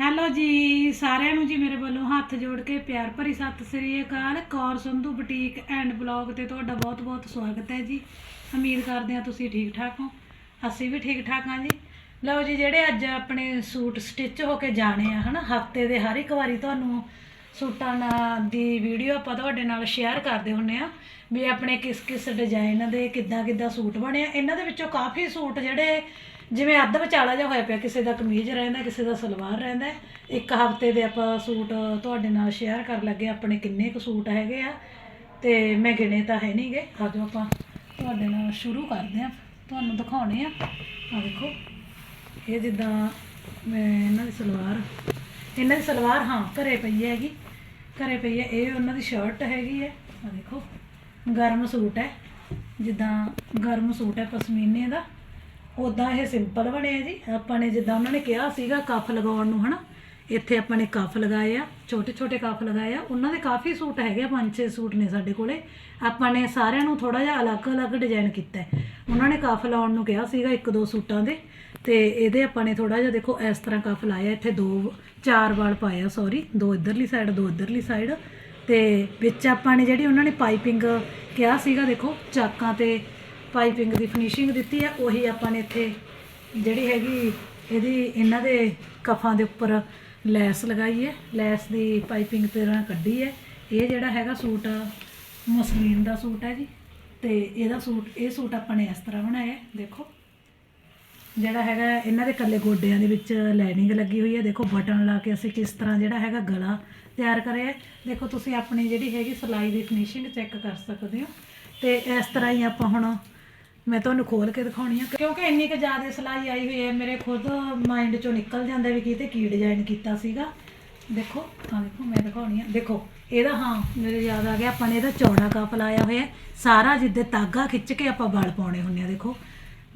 Hello ਜੀ, ਸਾਰਿਆਂ ਨੂੰ ਜੀ ਮੇਰੇ ਵੱਲੋਂ ਹੱਥ ਜੋੜ ਕੇ ਪਿਆਰ ਭਰੀ ਸਤਿ ਸ੍ਰੀ ਅਕਾਲ। Kaur Sandhu boutique and blog ਤੇ ਤੁਹਾਡਾ ਬਹੁਤ-ਬਹੁਤ ਸਵਾਗਤ ਹੈ ਜੀ। ਉਮੀਦ ਕਰਦੇ ਹਾਂ ਤੁਸੀਂ ਠੀਕ ਠਾਕ ਹੋ। ਅਸੀਂ ਵੀ ਠੀਕ ਠਾਕ ਹਾਂ ਜੀ। ਲਓ ਜੀ, ਜਿਹੜੇ ਅੱਜ ਆਪਣੇ ਸੂਟ ਸਟਿਚ ਹੋ ਕੇ ਜਾਣੇ ਆ, ਹਨਾ? ਹਫ਼ਤੇ ਦੇ ਹਰ ਇੱਕ ਵਾਰੀ ਤੁਹਾਨੂੰ ਸੂਟਾਂ ਨਾਲ ਦੀ ਵੀਡੀਓ ਆਪਾਂ ਤੁਹਾਡੇ ਨਾਲ ਸ਼ੇਅਰ ਕਰਦੇ ਹੁੰਨੇ ਆ ਵੀ ਆਪਣੇ ਕਿਸ ਕਿਸ ਡਿਜ਼ਾਈਨ ਦੇ ਕਿੱਦਾਂ ਕਿੱਦਾਂ ਸੂਟ ਬਣਿਆ ਇਹਨਾਂ ਦੇ ਵਿੱਚੋਂ ਕਾਫੀ ਸੂਟ ਜਿਹੜੇ ਜਿਵੇਂ ਅੱਧ ਵਿਚਾਲਾ ਜਿਹਾ ਹੋਇਆ ਪਿਆ, ਕਿਸੇ ਦਾ ਕਮੀਜ਼ ਰਹਿੰਦਾ, ਕਿਸੇ ਦਾ ਸਲਵਾਰ ਰਹਿੰਦਾ, ਇੱਕ ਹਫ਼ਤੇ ਦੇ ਆਪਾਂ ਸੂਟ ਤੁਹਾਡੇ ਨਾਲ ਸ਼ੇਅਰ ਕਰ ਲੱਗੇ ਆਪਣੇ ਕਿੰਨੇ ਕੁ ਸੂਟ ਹੈਗੇ ਆ, ਤੇ ਮੈਂ ਗਿਣੇ ਤਾਂ ਹੈ ਨਹੀਂਗੇ ਆਜੋ ਆਪਾਂ ਤੁਹਾਡੇ ਨਾਲ ਸ਼ੁਰੂ ਕਰਦੇ ਆ, ਤੁਹਾਨੂੰ ਦਿਖਾਉਣੇ ਆ। ਆ ਦੇਖੋ, ਇਹ ਜਿੱਦਾਂ ਮੈਂ ਇਹਨਾਂ ਦੀ ਸਲਵਾਰ, ਇਹਨਾਂ ਦੀ ਸਲਵਾਰ ਹਾਂ, ਘਰੇ ਪਈ ਹੈਗੀ, ਘਰੇ ਪਈ ਹੈ, ਇਹ ਉਹਨਾਂ ਦੀ ਸ਼ਰਟ ਹੈਗੀ ਹੈ। ਆ ਦੇਖੋ, ਗਰਮ ਸੂਟ ਹੈ, ਜਿੱਦਾਂ ਗਰਮ ਸੂਟ ਹੈ ਪਸ਼ਮੀਨੇ ਦਾ। ਉਦਾਂ ਇਹ ਸਿੰਪਲ ਬਣਿਆ ਜੀ। ਆਪਾਂ ਨੇ ਜਿੱਦਾਂ ਉਹਨਾਂ ਨੇ ਕਿਹਾ ਸੀਗਾ ਕੱਫ ਲਗਾਉਣ ਨੂੰ, ਹਨਾ? ਇੱਥੇ ਆਪਾਂ ਨੇ ਕੱਫ ਲਗਾਏ ਆ ਛੋਟੇ ਛੋਟੇ ਕੱਫ ਲਗਾਏ ਆ। ਉਹਨਾਂ ਦੇ ਕਾਫੀ ਸੂਟ ਹੈਗੇ ਆ, ਪੰਜ ਛੇ ਸੂਟ ਨੇ ਸਾਡੇ ਕੋਲੇ। ਆਪਾਂ ਨੇ ਸਾਰਿਆਂ ਨੂੰ ਥੋੜਾ ਜਿਹਾ ਅਲੱਗ-ਅਲੱਗ ਡਿਜ਼ਾਈਨ ਕੀਤਾ ਹੈ। ਉਹਨਾਂ ਨੇ ਕੱਫ ਲਾਉਣ ਨੂੰ ਕਿਹਾ ਸੀਗਾ ਇੱਕ ਦੋ ਸੂਟਾਂ ਦੇ। ਤੇ ਇਹਦੇ ਆਪਾਂ ਨੇ ਥੋੜਾ ਜਿਹਾ ਦੇਖੋ, ਇਸ ਤਰ੍ਹਾਂ ਕੱਫ ਲਾਇਆ। ਇੱਥੇ ਦੋ, ਚਾਰ ਵਾਲ ਪਾਇਆ ਸੌਰੀ ਦੋ ਇਧਰਲੀ ਸਾਈਡ ਦੋ ਇਧਰਲੀ ਸਾਈਡ ਤੇ ਵਿੱਚ ਆਪਾਂ ਨੇ ਜਿਹੜੀ ਉਹਨਾਂ ਨੇ ਪਾਈਪਿੰਗ ਕਿਹਾ ਸੀਗਾ, ਦੇਖੋ, ਚਾਕਾਂ ਤੇ ਪਾਈਪਿੰਗ ਦੀ ਫਿਨਿਸ਼ਿੰਗ ਦਿੱਤੀ ਹੈ ਉਹੀ ਆਪਾਂ ਨੇ ਇੱਥੇ ਜਿਹੜੀ ਹੈਗੀ ਇਹਦੀ ਇਹਨਾਂ ਦੇ ਕਫਾਂ ਦੇ ਉੱਪਰ ਲੈਸ ਲਗਾਈ ਹੈ। ਲੈਸ ਦੀ ਪਾਈਪਿੰਗ ਤਰ੍ਹਾਂ ਕੱਢੀ ਹੈ। ਇਹ ਜਿਹੜਾ ਹੈਗਾ ਸੂਟ ਮਸਲੀਨ ਦਾ ਸੂਟ ਹੈ ਜੀ। ਤੇ ਇਹਦਾ ਸੂਟ, ਇਹ ਸੂਟ ਆਪਾਂ ਨੇ ਇਸ ਤਰ੍ਹਾਂ ਬਣਾਇਆ ਦੇਖੋ। ਜਿਹੜਾ ਹੈਗਾ ਇਹਨਾਂ ਦੇ ਕੱਲੇ ਗੋਡਿਆਂ ਦੇ ਵਿੱਚ ਲਾਈਨਿੰਗ ਲੱਗੀ ਹੋਈ ਹੈ। ਦੇਖੋ, ਬਟਨ ਲਾ ਕੇ ਅਸੀਂ ਕਿਸ ਤਰ੍ਹਾਂ ਜਿਹੜਾ ਹੈਗਾ ਗਲਾ ਤਿਆਰ ਕਰਿਆ ਦੇਖੋ, ਤੁਸੀਂ ਆਪਣੀ ਜਿਹੜੀ ਹੈਗੀ ਸਿਲਾਈ ਦੀ ਫਿਨਿਸ਼ਿੰਗ ਚੈੱਕ ਕਰ ਸਕਦੇ ਹੋ। ਤੇ ਇਸ ਤਰ੍ਹਾਂ ਹੀ ਆਪਾਂ ਹੁਣ ਮੈਂ ਤੁਹਾਨੂੰ ਖੋਲ ਕੇ ਦਿਖਾਉਣੀ ਆ। ਕਿਉਂਕਿ ਇੰਨੀ ਕੁ ਜ਼ਿਆਦਾ ਸਿਲਾਈ ਆਈ ਹੋਈ ਹੈ, ਮੇਰੇ ਖੁਦ ਮਾਈਂਡ ਚੋਂ ਨਿਕਲ ਜਾਂਦਾ ਵੀ ਕਿਤੇ ਕੀ ਡਿਜ਼ਾਈਨ ਕੀਤਾ ਸੀਗਾ। ਦੇਖੋ ਆ ਦੇਖੋ, ਮੈਂ ਦਿਖਾਉਣੀ ਆ। ਦੇਖੋ, ਇਹਦਾ ਹਾਂ, ਮੇਰੇ ਯਾਦ ਆ ਗਿਆ, ਆਪਾਂ ਨੇ ਇਹਦਾ ਚੌੜਾ ਕੱਪ ਲਾਇਆ ਹੋਇਆ ਸਾਰਾ ਜਿੱਦੇ ਤਾਗਾ ਖਿੱਚ ਕੇ ਆਪਾਂ ਵਲ ਪਾਉਣੇ ਹੁੰਦੇ ਆ, ਦੇਖੋ।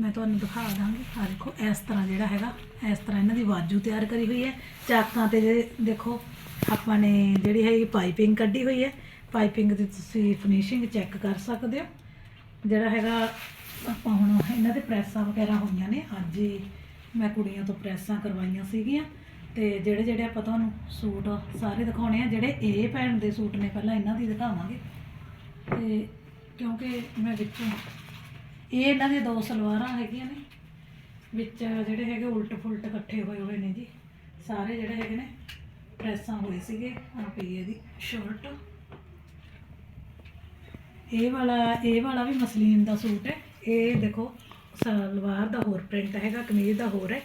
ਮੈਂ ਤੁਹਾਨੂੰ ਦਿਖਾ ਦਾਂਗੀ। ਆ ਦੇਖੋ, ਇਸ ਤਰ੍ਹਾਂ ਜਿਹੜਾ ਹੈਗਾ, ਇਸ ਤਰ੍ਹਾਂ ਇਹਨਾਂ ਦੀ ਬਾਜੂ ਤਿਆਰ ਕਰੀ ਹੋਈ ਹੈ। ਚਾਕਾਂ ਤੇ ਜਿਹੜੇ ਦੇਖੋ, ਆਪਾਂ ਨੇ ਜਿਹੜੀ ਹੈਗੀ ਪਾਈਪਿੰਗ ਕੱਢੀ ਹੋਈ ਹੈ। ਪਾਈਪਿੰਗ ਦੀ ਤੁਸੀਂ ਫਿਨਿਸ਼ਿੰਗ ਚੈੱਕ ਕਰ ਸਕਦੇ ਹੋ। ਜਿਹੜਾ ਹੈਗਾ ਆਪਾਂ ਹੁਣ ਇਹਨਾਂ ਦੇ ਪ੍ਰੈਸਾਂ ਵਗੈਰਾ ਹੋਈਆਂ ਨੇ, ਅੱਜ ਹੀ ਮੈਂ ਕੁੜੀਆਂ ਤੋਂ ਪ੍ਰੈਸਾਂ ਕਰਵਾਈਆਂ ਸੀਗੀਆਂ ਤੇ ਜਿਹੜੇ ਜਿਹੜੇ ਆਪਾਂ ਤੁਹਾਨੂੰ ਸੂਟ ਸਾਰੇ ਦਿਖਾਉਣੇ ਆ, ਜਿਹੜੇ ਇਹ ਭੈਣ ਦੇ ਸੂਟ ਨੇ ਪਹਿਲਾਂ ਇਹਨਾਂ ਦੀ ਦਿਖਾਵਾਂਗੇ। ਤੇ ਕਿਉਂਕਿ ਮੈਂ ਵਿੱਚੋਂ, ਇਹ ਇਹਨਾਂ ਦੀਆਂ ਦੋ ਸਲਵਾਰਾਂ ਹੈਗੀਆਂ ਨੇ, ਵਿੱਚ ਜਿਹੜੇ ਹੈਗੇ ਉਲਟ ਫੁਲਟ ਇਕੱਠੇ ਹੋਏ ਹੋਏ ਨੇ ਜੀ, ਸਾਰੇ ਜਿਹੜੇ ਹੈਗੇ ਨੇ ਪ੍ਰੈਸਾਂ ਹੋਏ ਸੀਗੇ ਆ ਪਈ ਇਹਦੀ ਸ਼ਰਟ ਇਹ ਵਾਲਾ ਇਹ ਵਾਲਾ ਵੀ ਮਸਲੀਨ ਦਾ ਸੂਟ ਹੈ। ਇਹ ਦੇਖੋ, ਸਲਵਾਰ ਦਾ ਹੋਰ ਪ੍ਰਿੰਟ ਹੈਗਾ, ਕਮੀਜ਼ ਦਾ ਹੋਰ ਹੈ।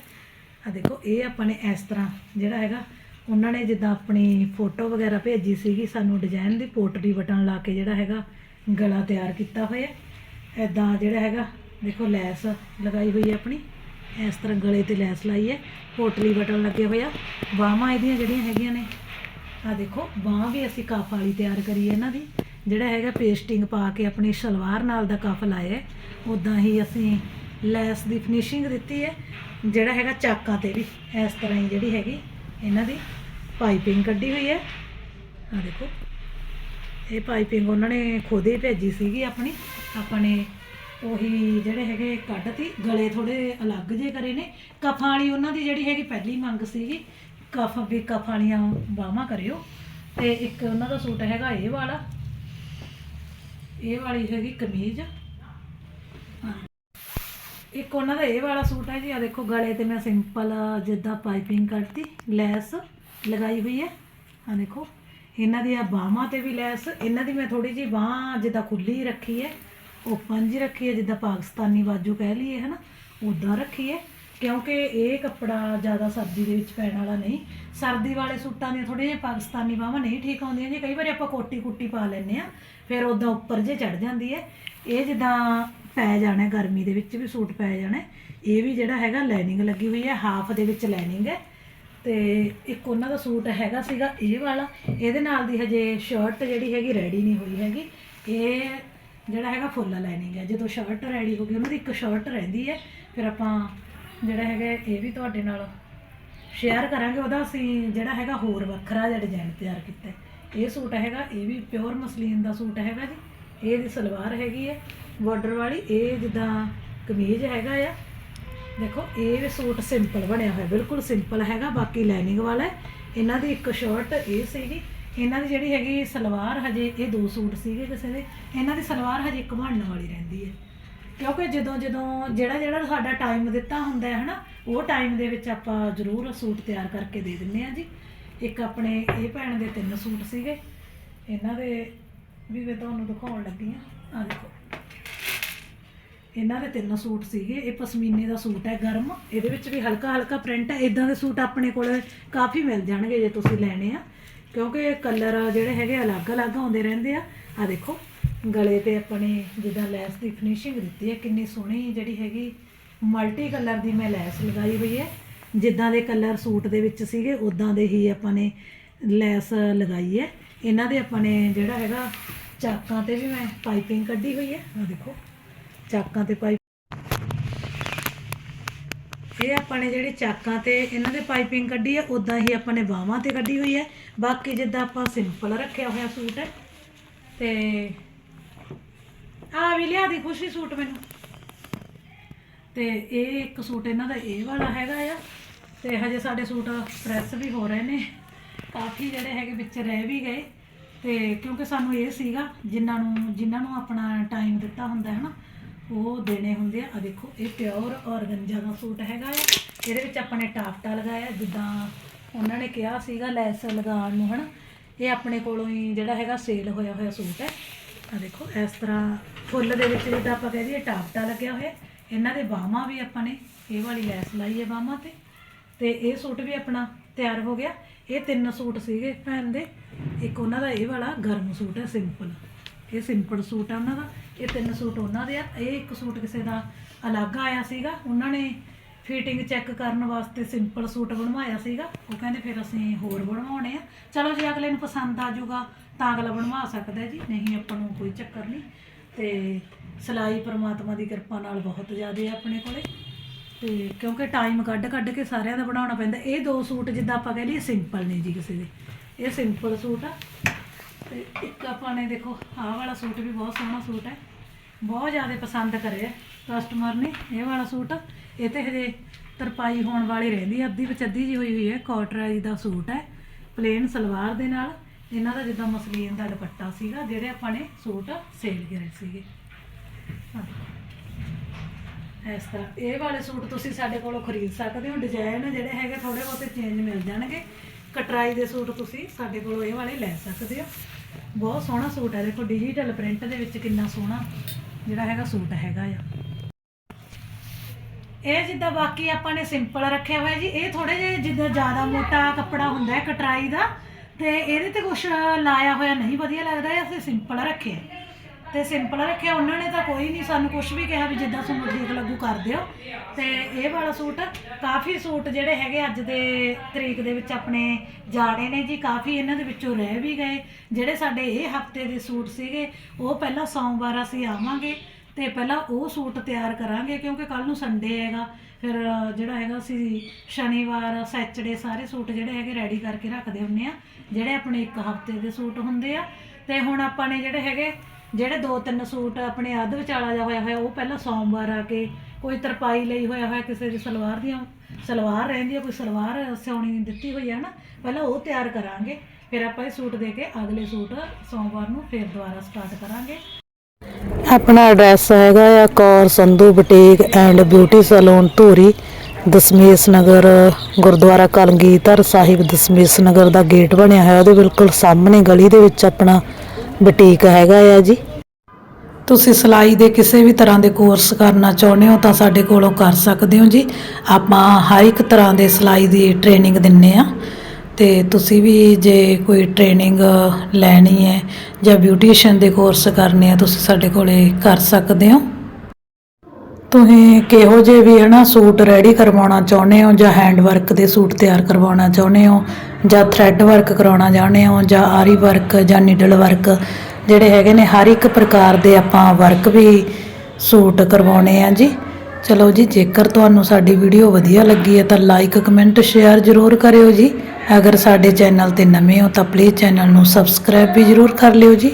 ਆ ਦੇਖੋ, ਇਹ ਆਪਾਂ ਨੇ ਇਸ ਤਰ੍ਹਾਂ ਜਿਹੜਾ ਹੈਗਾ, ਉਹਨਾਂ ਨੇ ਜਿੱਦਾਂ ਆਪਣੀ ਫੋਟੋ ਵਗੈਰਾ ਭੇਜੀ ਸੀਗੀ, ਸਾਨੂੰ ਡਿਜ਼ਾਈਨ ਦੀ ਪੋਟਰੀ ਬਟਨ ਲਾ ਕੇ ਜਿਹੜਾ ਹੈਗਾ, ਗਲਾ ਤਿਆਰ ਕੀਤਾ ਹੋਇਆ। ਐਦਾਂ ਜਿਹੜਾ ਹੈਗਾ, ਦੇਖੋ, ਲੈਸ ਲਗਾਈ ਹੋਈ ਹੈ ਆਪਣੀ। ਇਸ ਤਰ੍ਹਾਂ ਗਲੇ ਤੇ ਲੈਸ ਲਾਈ ਹੈ ਪੋਟਰੀ ਬਟਨ ਲੱਗੇ ਹੋਇਆ ਬਾਹਾਂ ਇਹਦੀਆਂ ਜਿਹੜੀਆਂ ਹੈਗੀਆਂ ਨੇ ਆ ਦੇਖੋ, ਬਾਹ ਵੀ ਅਸੀਂ ਕਾਫ ਵਾਲੀ ਤਿਆਰ ਕਰੀ ਹੈ ਇਹਨਾਂ ਦੀ। ਜਿਹੜਾ ਹੈਗਾ ਪੇਸਟਿੰਗ ਪਾ ਕੇ ਆਪਣੀ ਸਲਵਾਰ ਨਾਲ ਦਾ ਕਫ ਲਾਇਆ ਉਦਾਂ ਹੀ ਅਸੀਂ ਲੈਸ ਦੀ ਫਿਨਿਸ਼ਿੰਗ ਦਿੱਤੀ ਹੈ, ਜਿਹੜਾ ਹੈਗਾ ਚਾਕਾਂ ਤੇ ਵੀ। ਇਸ ਤਰ੍ਹਾਂ ਹੀ ਜਿਹੜੀ ਹੈਗੀ ਇਹਨਾਂ ਦੀ ਪਾਈਪਿੰਗ ਕੱਢੀ ਹੋਈ ਹੈ। ਆ ਦੇਖੋ, ਇਹ ਪਾਈਪਿੰਗ ਉਹਨਾਂ ਨੇ ਖੁਦ ਹੀ ਭੇਜੀ ਸੀਗੀ ਆਪਣੀ। ਆਪਾਂ ਨੇ ਉਹੀ ਜਿਹੜੇ ਹੈਗੇ ਕੱਢਤੀ, ਗਲੇ ਥੋੜੇ ਅਲੱਗ ਜੇ ਕਰੇ ਨੇ। ਕਫਾਂ ਵਾਲੀ ਉਹਨਾਂ ਦੀ ਜਿਹੜੀ ਹੈਗੀ ਪਹਿਲੀ ਮੰਗ ਸੀਗੀ, ਕਫ ਵੀ ਕਫ ਵਾਲੀਆਂ ਬਾਹਾਂ ਕਰਿਓ। ਤੇ ਇੱਕ ਉਹਨਾਂ ਦਾ ਸੂਟ ਹੈਗਾ ਇਹ ਵਾਲਾ। ਇਹ ਵਾਲੀ ਹੈਗੀ ਕਮੀਜ਼। ਇੱਕ ਉਹਨਾਂ ਦਾ ਇਹ ਵਾਲਾ ਸੂਟ ਹੈ ਜੀ ਆ ਦੇਖੋ ਗਲੇ ਤੇ ਮੈਂ ਸਿੰਪਲ ਜਿੱਦਾਂ ਪਾਈਪਿੰਗ ਕਰਤੀ, ਲੈਸ ਲਗਾਈ ਹੋਈ ਹੈ। ਆ ਦੇਖੋ, ਇਹਨਾਂ ਦੀ ਆ ਬਾਹਾਂ ਤੇ ਵੀ ਲੈਸ, ਇਹਨਾਂ ਦੀ ਮੈਂ ਥੋੜੀ ਜੀ ਬਾਹ ਜਿੱਦਾਂ ਖੁੱਲੀ ਰੱਖੀ ਹੈ ਓਪਨ ਜੀ ਰੱਖੀ ਹੈ, ਜਿੱਦਾਂ ਪਾਕਿਸਤਾਨੀ ਬਾਜੂ ਕਹਿ ਲਈਏ, ਹਨਾ ਉਦਾਂ ਰੱਖੀ ਹੈ। ਕਿਉਂਕਿ ਇਹ ਕੱਪੜਾ ਜ਼ਿਆਦਾ ਸਰਦੀ ਦੇ ਵਿੱਚ ਪੈਣ ਵਾਲਾ ਨਹੀਂ। ਸਰਦੀ ਵਾਲੇ ਸੂਟਾਂ ਦੀਆਂ ਥੋੜ੍ਹੀਆਂ ਜਿਹੀਆਂ ਪਾਕਿਸਤਾਨੀ ਬਾਹਾਂ ਨਹੀਂ ਠੀਕ ਆਉਂਦੀਆਂ ਜੀ। ਕਈ ਵਾਰੀ ਆਪਾਂ ਕੋਟੀ ਕੁੱਟੀ ਪਾ ਲੈਂਦੇ ਆ ਫਿਰ ਉਦਾਂ ਉੱਪਰ ਜੇ ਚੜ ਜਾਂਦੀ ਹੈ। ਇਹ ਜਿੱਦਾਂ ਪੈ ਜਾਣਾ, ਗਰਮੀ ਦੇ ਵਿੱਚ ਵੀ ਸੂਟ ਪੈ ਜਾਣਾ। ਇਹ ਵੀ ਜਿਹੜਾ ਹੈਗਾ ਲਾਈਨਿੰਗ ਲੱਗੀ ਹੋਈ ਹੈ, ਹਾਫ ਦੇ ਵਿੱਚ ਲਾਈਨਿੰਗ ਹੈ। ਤੇ ਇੱਕ ਉਹਨਾਂ ਦਾ ਸੂਟ ਹੈਗਾ ਸੀਗਾ ਇਹ ਵਾਲਾ। ਇਹਦੇ ਨਾਲ ਦੀ ਹਜੇ ਸ਼ਰਟ ਜਿਹੜੀ ਹੈਗੀ ਰੈਡੀ ਨਹੀਂ ਹੋਈ ਹੈਗੀ। ਇਹ ਜਿਹੜਾ ਹੈਗਾ ਫੁੱਲ ਲਾਈਨਿੰਗ ਹੈ। ਜਦੋਂ ਸ਼ਰਟ ਰੈਡੀ ਹੋ ਗਈ, ਉਹਨਾਂ ਦੀ ਇੱਕ ਸ਼ਰਟ ਰਹਿੰਦੀ ਹੈ। ਫਿਰ ਆਪਾਂ ਜਿਹੜਾ ਹੈਗਾ ਇਹ ਵੀ ਤੁਹਾਡੇ ਨਾਲ ਸ਼ੇਅਰ ਕਰਾਂਗੇ। ਉਹਦਾ ਅਸੀਂ ਜਿਹੜਾ ਹੈਗਾ ਹੋਰ ਵੱਖਰਾ ਜਿਹਾ ਡਿਜ਼ਾਈਨ ਤਿਆਰ ਕੀਤਾ ਇਹ ਸੂਟ ਹੈਗਾ, ਇਹ ਵੀ ਪਿਓਰ ਮਸਲੀਨ ਦਾ ਸੂਟ ਹੈਗਾ ਜੀ। ਇਹ ਦੀ ਸਲਵਾਰ ਹੈਗੀ ਹੈ। ਬਾਰਡਰ ਵਾਲੀ, ਇਹ ਜਿੱਦਾਂ ਕਮੀਜ਼ ਹੈਗਾ ਆ। ਦੇਖੋ, ਇਹ ਸੂਟ ਸਿੰਪਲ ਬਣਿਆ ਹੋਇਆ, ਬਿਲਕੁਲ ਸਿੰਪਲ ਹੈਗਾ। ਬਾਕੀ ਲਾਈਨਿੰਗ ਵਾਲਾ ਇਹਨਾਂ ਦੀ ਇੱਕ ਸ਼ਰਟ ਇਹ ਸੀਗੀ। ਇਹਨਾਂ ਦੀ ਜਿਹੜੀ ਹੈਗੀ ਸਲਵਾਰ ਹਜੇ ਇਹ ਦੋ ਸੂਟ ਸੀਗੇ ਕਿਸੇ ਦੇ। ਇਹਨਾਂ ਦੀ ਸਲਵਾਰ ਹਜੇ ਇੱਕ ਬਣਨ ਵਾਲੀ ਰਹਿੰਦੀ ਹੈ। ਕਿਉਂਕਿ ਜਦੋਂ ਜਦੋਂ ਜਿਹੜਾ ਜਿਹੜਾ ਸਾਡਾ ਟਾਈਮ ਦਿੱਤਾ ਹੁੰਦਾ ਹੈ ਹਨਾ, ਉਹ ਟਾਈਮ ਦੇ ਵਿੱਚ ਆਪਾਂ ਜ਼ਰੂਰ ਸੂਟ ਤਿਆਰ ਕਰਕੇ ਦੇ ਦਿੰਦੇ ਆ ਜੀ। ਇੱਕ ਆਪਣੇ ਇਹ ਭੈਣ ਦੇ ਤਿੰਨ ਸੂਟ ਸੀਗੇ। ਇਹਨਾਂ ਦੇ ਵੀ ਮੈਂ ਤੁਹਾਨੂੰ ਦਿਖਾਉਣ ਲੱਗੀ ਆ ਆ ਦੇਖੋ। ਇਹਨਾਂ ਦੇ ਤਿੰਨ ਸੂਟ ਸੀਗੇ। ਇਹ ਪਸ਼ਮੀਨੇ ਦਾ ਸੂਟ ਹੈ ਗਰਮ। ਇਹਦੇ ਵਿੱਚ ਵੀ ਹਲਕਾ ਹਲਕਾ ਪ੍ਰਿੰਟ ਹੈ। ਇਦਾਂ ਦੇ ਸੂਟ ਆਪਣੇ ਕੋਲ ਕਾਫੀ ਮਿਲ ਜਾਣਗੇ ਜੇ ਤੁਸੀਂ ਲੈਣੇ ਆ। ਕਿਉਂਕਿ ਕਲਰ ਜਿਹੜੇ ਹੈਗੇ ਅਲੱਗ-ਅਲੱਗ ਆਉਂਦੇ ਰਹਿੰਦੇ ਆ। ਆ ਦੇਖੋ। ਗਲੇ ਤੇ ਆਪਣੇ ਜਿੱਦਾਂ ਲੈਸ ਦੀ ਫਿਨਿਸ਼ਿੰਗ ਦਿੱਤੀ ਹੈ, ਕਿੰਨੀ ਸੋਹਣੀ ਜਿਹੜੀ ਹੈਗੀ ਮਲਟੀ ਕਲਰ ਦੀ ਮੈਂ ਲੈਸ ਲਗਾਈ ਹੋਈ ਹੈ। ਜਿੱਦਾਂ ਦੇ ਕਲਰ ਸੂਟ ਦੇ ਵਿੱਚ ਸੀਗੇ ਉਦਾਂ ਦੇ ਹੀ ਆਪਾਂ ਨੇ ਲੈਸ ਲਗਾਈ ਹੈ। ਇਹਨਾਂ ਦੇ ਆਪਾਂ ਨੇ ਜਿਹੜਾ ਹੈਗਾ, ਚਾਕਾਂ ਤੇ ਵੀ ਮੈਂ ਪਾਈਪਿੰਗ ਕੱਢੀ ਹੋਈ ਹੈ। ਆ ਦੇਖੋ, ਚਾਕਾਂ ਤੇ ਪਾਈਪ ਇਹ ਆਪਾਂ ਨੇ ਜਿਹੜੇ ਚਾਕਾਂ ਤੇ ਇਹਨਾਂ ਦੇ ਪਾਈਪਿੰਗ ਕੱਢੀ ਹੈ ਉਦਾਂ ਹੀ ਆਪਾਂ ਨੇ ਬਾਹਾਂ ਤੇ ਕੱਢੀ ਹੋਈ ਹੈ। ਬਾਕੀ ਜਿੱਦਾਂ ਆਪਾਂ ਸਿੰਪਲ ਰੱਖਿਆ ਹੋਇਆ ਸੂਟ ਹੈ, ਤੇ ਆ ਵੀ ਲਿਆ ਦੀ ਖੁਸ਼ੀ ਸੂਟ ਮੈਨੂੰ। ਤੇ ਇਹ ਇੱਕ ਸੂਟ ਇਹਨਾਂ ਦਾ ਇਹ ਵਾਲਾ ਹੈਗਾ ਆ। ਤੇ ਹਜੇ ਸਾਡੇ ਸੂਟ ਪ੍ਰੈਸ ਵੀ ਹੋ ਰਹੇ ਨੇ। ਕਾਫੀ ਜਿਹੜੇ ਹੈਗੇ ਵਿੱਚ ਰਹਿ ਵੀ ਗਏ। ਤੇ ਕਿਉਂਕਿ ਸਾਨੂੰ ਇਹ ਸੀਗਾ, ਜਿਨ੍ਹਾਂ ਨੂੰ ਜਿਨ੍ਹਾਂ ਨੂੰ ਆਪਣਾ ਟਾਈਮ ਦਿੱਤਾ ਹੁੰਦਾ ਹੈ ਨਾ, ਉਹ ਦੇਣੇ ਹੁੰਦੇ ਆ। ਆ ਦੇਖੋ, ਇਹ ਪਿਓਰ ਔਰਗੰਜਾ ਦਾ ਸੂਟ ਹੈਗਾ ਆ। ਇਹਦੇ ਵਿੱਚ ਆਪਾਂ ਨੇ ਟਾਫਟਾ ਲਗਾਇਆ, ਜਿੱਦਾਂ ਉਹਨਾਂ ਨੇ ਕਿਹਾ ਸੀਗਾ, ਲੈਸ ਲਗਾਉਣ ਨੂੰ, ਹਨਾ। ਇਹ ਆਪਣੇ ਕੋਲੋਂ ਹੀ ਜਿਹੜਾ ਹੈਗਾ ਸੇਲ ਹੋਇਆ ਹੋਇਆ ਸੂਟ ਹੈ। ਆ ਦੇਖੋ, ਇਸ ਤਰ੍ਹਾਂ ਫੁੱਲ ਦੇ ਵਿੱਚ ਜਿੱਦਾਂ ਆਪਾਂ ਕਹਿ ਦਈਏ ਟਾਪਟਾ ਲੱਗਿਆ ਹੋਇਆ, ਇਹਨਾਂ ਦੇ ਬਾਹਾਂ ਵੀ ਆਪਾਂ ਨੇ, ਇਹ ਵਾਲੀ ਲੈਸ ਲਾਈ ਹੈ ਬਾਹਾਂ ਤੇ ਤੇ ਇਹ ਸੂਟ ਵੀ ਆਪਣਾ ਤਿਆਰ ਹੋ ਗਿਆ। ਇਹ ਤਿੰਨ ਸੂਟ ਸੀਗੇ ਭੈਣ ਦੇ, ਇੱਕ ਉਹਨਾਂ ਦਾ ਇਹ ਵਾਲਾ ਗਰਮ ਸੂਟ ਹੈ, ਸਿੰਪਲ। ਇਹ ਸਿੰਪਲ ਸੂਟ ਆ ਉਹਨਾਂ ਦਾ, ਇਹ ਤਿੰਨ ਸੂਟ ਉਹਨਾਂ ਦੇ ਆ, ਇਹ ਇੱਕ ਸੂਟ ਕਿਸੇ ਦਾ ਅਲੱਗ ਆਇਆ ਸੀਗਾ, ਉਹਨਾਂ ਨੇ ਫਿਟਿੰਗ ਚੈੱਕ ਕਰਨ ਵਾਸਤੇ ਸਿੰਪਲ ਸੂਟ ਬਣਵਾਇਆ ਸੀਗਾ, ਉਹ ਕਹਿੰਦੇ ਫਿਰ ਅਸੀਂ ਹੋਰ ਬਣਵਾਉਣੇ ਆ। ਚਲੋ ਜੇ, ਅਗਲੇ ਨੂੰ ਪਸੰਦ ਆ ਜਾਊਗਾ। ਤਾਂ ਅਗਲਾ ਬਣਵਾ ਸਕਦਾ ਜੀ, ਨਹੀਂ ਆਪਾਂ ਨੂੰ ਕੋਈ ਚੱਕਰ ਨਹੀਂ। ਤੇ ਸਿਲਾਈ ਪ੍ਰਮਾਤਮਾ ਦੀ ਕਿਰਪਾ ਨਾਲ ਬਹੁਤ ਜ਼ਿਆਦਾ ਹੈ ਆਪਣੇ ਕੋਲੇ। ਤੇ ਕਿਉਂਕਿ ਟਾਈਮ ਕੱਢ ਕੱਢ ਕੇ ਸਾਰਿਆਂ ਦਾ ਬਣਾਉਣਾ ਪੈਂਦਾ। ਇਹ ਦੋ ਸੂਟ ਜਿੱਦਾਂ ਆਪਾਂ ਕਹਿ ਲਈਏ ਸਿੰਪਲ ਨੇ ਜੀ ਕਿਸੇ ਦੇ। ਇਹ ਸਿੰਪਲ ਸੂਟ ਆ। ਤੇ ਇੱਕ ਆਪਾਂ ਨੇ ਦੇਖੋ, ਆਹ ਵਾਲਾ ਸੂਟ ਵੀ ਬਹੁਤ ਸੋਹਣਾ ਸੂਟ ਹੈ। ਬਹੁਤ ਜ਼ਿਆਦਾ ਪਸੰਦ ਕਰਿਆ ਕਸਟਮਰ ਨੇ ਇਹ ਵਾਲਾ ਸੂਟ। ਇਹ ਤੇ ਹਜੇ ਤਰਪਾਈ ਹੋਣ ਵਾਲੀ ਰਹਿੰਦੀ ਅੱਧੀ ਵਿੱਚ ਅੱਧੀ ਜੀ ਹੋਈ ਹੋਈ ਹੈ ਕੋਟਰਾਈ ਦਾ ਸੂਟ ਹੈ ਪਲੇਨ ਸਲਵਾਰ ਦੇ ਨਾਲ। ਇਹਨਾਂ ਦਾ ਜਿੱਦਾਂ ਮਸਲੀਨ ਦਾ ਦੁਪੱਟਾ ਸੀਗਾ, ਜਿਹੜੇ ਆਪਾਂ ਨੇ ਸੂਟ ਸੇਲ ਕਰੇ ਸੀਗੇ। ਇਸ ਤਰ੍ਹਾਂ, ਇਹ ਵਾਲੇ ਸੂਟ ਤੁਸੀਂ ਸਾਡੇ ਕੋਲੋਂ ਖਰੀਦ ਸਕਦੇ ਹੋ। ਡਿਜ਼ਾਈਨ ਜਿਹੜੇ ਹੈਗੇ ਥੋੜੇ ਬਹੁਤੇ ਚੇਂਜ ਮਿਲ ਜਾਣਗੇ। ਕਟਰਾਈ ਦੇ ਸੂਟ ਤੁਸੀਂ ਸਾਡੇ ਕੋਲੋਂ ਇਹ ਵਾਲੇ ਲੈ ਸਕਦੇ ਹੋ। ਬਹੁਤ ਸੋਹਣਾ ਸੂਟ ਹੈ। ਦੇਖੋ ਡਿਜੀਟਲ ਪ੍ਰਿੰਟ ਦੇ ਵਿੱਚ ਕਿੰਨਾ ਸੋਹਣਾ ਜਿਹੜਾ ਹੈਗਾ ਸੂਟ ਹੈਗਾ ਆ। ਇਹ ਜਿੱਦਾਂ ਬਾਕੀ ਆਪਾਂ ਨੇ ਸਿੰਪਲ ਰੱਖਿਆ ਹੋਇਆ ਜੀ, ਇਹ ਥੋੜੇ ਜਿਹੇ ਜਿੱਦਾਂ ਜ਼ਿਆਦਾ ਮੋਟਾ ਕੱਪੜਾ ਹੁੰਦਾ ਹੈ ਕਟਰਾਈ ਦਾ। ਤੇ ਇਹਦੇ ਤੇ ਕੁਝ ਲਾਇਆ ਹੋਇਆ ਨਹੀਂ, ਵਧੀਆ ਲੱਗਦਾ ਅਸੀਂ ਸਿੰਪਲ ਰੱਖਿਆ। ਤੇ ਸਿੰਪਲ ਰੱਖਿਆ, ਉਹਨਾਂ ਨੇ ਤਾਂ ਕੋਈ ਨਹੀਂ ਸਾਨੂੰ ਕੁਝ ਵੀ ਕਿਹਾ ਵੀ ਜਿੱਦਾਂ ਤੁਹਾਨੂੰ ਠੀਕ ਲੱਗੂ ਕਰ ਦਿਓ। ਤੇ ਇਹ ਵਾਲਾ ਸੂਟ ਕਾਫੀ ਸੂਟ ਜਿਹੜੇ ਹੈਗੇ ਅੱਜ ਦੇ ਤਰੀਕ ਦੇ ਵਿੱਚ ਆਪਣੇ ਜਾਣੇ ਨੇ ਜੀ, ਕਾਫੀ ਇਹਨਾਂ ਦੇ ਵਿੱਚੋਂ ਰਹਿ ਵੀ ਗਏ। ਜਿਹੜੇ ਸਾਡੇ ਇਹ ਹਫ਼ਤੇ ਦੇ ਸੂਟ ਸੀਗੇ, ਉਹ ਪਹਿਲਾਂ ਸੋਮਵਾਰ ਅਸੀਂ ਆਵਾਂਗੇ ਤੇ ਪਹਿਲਾਂ ਉਹ ਸੂਟ ਤਿਆਰ ਕਰਾਂਗੇ ਕਿਉਂਕਿ ਕੱਲ ਨੂੰ ਸੰਡੇ ਹੈਗਾ। ਫਿਰ ਜਿਹੜਾ ਹੈਗਾ ਅਸੀਂ ਸ਼ਨੀਵਾਰ ਸੈਚਰਡੇ ਸਾਰੇ ਸੂਟ ਜਿਹੜੇ ਹੈਗੇ ਰੈਡੀ ਕਰਕੇ ਰੱਖਦੇ ਹੁੰਨੇ ਆ, ਜਿਹੜੇ ਆਪਣੇ ਇੱਕ ਹਫ਼ਤੇ ਦੇ ਸੂਟ ਹੁੰਦੇ ਆ। ਤੇ ਹੁਣ ਆਪਾਂ ਨੇ ਜਿਹੜੇ ਹੈਗੇ, ਜਿਹੜੇ ਦੋ ਤਿੰਨ ਸੂਟ ਆਪਣੇ ਅੱਧ ਵਿਚਾਲਾ ਜਾ ਹੋਇਆ ਹੋਇਆ, ਉਹ ਪਹਿਲਾਂ ਸੋਮਵਾਰ ਆ ਕੇ ਕੋਈ ਤਰਪਾਈ ਲਈ ਹੋਇਆ ਹੋਇਆ, ਕਿਸੇ ਦੀ ਸਲਵਾਰ ਦੀਆਂ, ਸਲਵਾਰ ਰਹਿੰਦੀ ਆ, ਕੋਈ ਸਲਵਾਰ ਸਿਉਣੀ ਦਿੱਤੀ ਹੋਈ ਹੈ ਨਾ, ਪਹਿਲਾਂ ਉਹ ਤਿਆਰ ਕਰਾਂਗੇ। ਫਿਰ ਆਪਾਂ ਇਹ ਸੂਟ ਦੇ ਕੇ ਅਗਲੇ ਸੂਟ ਸੋਮਵਾਰ ਨੂੰ ਫਿਰ ਦੁਬਾਰਾ ਸਟਾਰਟ ਕਰਾਂਗੇ। ਆਪਣਾ ਐਡਰੈਸ ਹੈਗਾ ਆ Kaur Sandhu boutique and beauty salon Dhuri, Dasmesh Nagar, Gurdwara Kalgidhar Sahib, Dasmesh Nagar the gate ਬਣਿਆ ਹੋਇਆ, ਉਹਦੇ ਬਿਲਕੁਲ ਸਾਹਮਣੇ ਗਲੀ ਦੇ ਵਿੱਚ ਆਪਣਾ ਬੁਟੀਕ ਹੈਗਾ ਆ ਜੀ। ਤੁਸੀਂ ਸਿਲਾਈ ਦੇ ਕਿਸੇ ਵੀ ਤਰ੍ਹਾਂ ਦੇ ਕੋਰਸ ਕਰਨਾ ਚਾਹੁੰਦੇ ਹੋ ਤਾਂ ਸਾਡੇ ਕੋਲੋਂ ਕਰ ਸਕਦੇ ਹੋ ਜੀ। ਆਪਾਂ ਹਰ ਇੱਕ ਤਰ੍ਹਾਂ ਦੇ ਸਿਲਾਈ ਦੀ ਟ੍ਰੇਨਿੰਗ ਦਿੰਨੇ ਆ। ਤੇ ਤੁਸੀਂ ਵੀ ਜੇ ਕੋਈ ਟ੍ਰੇਨਿੰਗ ਲੈਣੀ ਹੈ ਜਾਂ ਬਿਊਟੀਸ਼ੀਅਨ ਦੇ ਕੋਰਸ ਕਰਨੇ ਆ, ਤੁਸੀਂ ਸਾਡੇ ਕੋਲੇ ਕਰ ਸਕਦੇ ਹੋ। ਤੁਸੀਂ ਕਿਹੋ ਜਿਹੇ ਵੀ ਹਨਾ ਸੂਟ ਰੈਡੀ ਕਰਵਾਉਣਾ ਚਾਹੁੰਦੇ ਹੋ ਜਾਂ ਹੈਂਡ ਵਰਕ ਦੇ ਸੂਟ ਤਿਆਰ ਕਰਵਾਉਣਾ ਚਾਹੁੰਦੇ ਹੋ ਜਾਂ ਥ੍ਰੈਡ ਵਰਕ ਕਰਾਉਣਾ ਚਾਹੁੰਦੇ ਹੋ ਜਾਂ ਆਰੀ ਵਰਕ ਜਾਂ ਨੀਡਲ ਵਰਕ ਜਿਹੜੇ ਹੈਗੇ ਨੇ ਹਰ ਇੱਕ ਪ੍ਰਕਾਰ ਦੇ ਆਪਾਂ ਵਰਕ ਵੀ ਸੂਟ ਕਰਵਾਉਣੇ ਆ ਜੀ। ਚਲੋ ਜੀ, ਜੇਕਰ ਤੁਹਾਨੂੰ ਸਾਡੀ ਵੀਡੀਓ ਵਧੀਆ ਲੱਗੀ ਹੈ ਤਾਂ ਲਾਈਕ ਕਮੈਂਟ ਸ਼ੇਅਰ ਜ਼ਰੂਰ ਕਰਿਓ ਜੀ। ਅਗਰ ਸਾਡੇ ਚੈਨਲ ਤੇ ਨਵੇਂ ਹੋ ਤਾਂ ਪਲੀਜ਼ ਚੈਨਲ ਨੂੰ ਸਬਸਕ੍ਰਾਈਬ ਵੀ ਜ਼ਰੂਰ ਕਰ ਲਿਓ ਜੀ।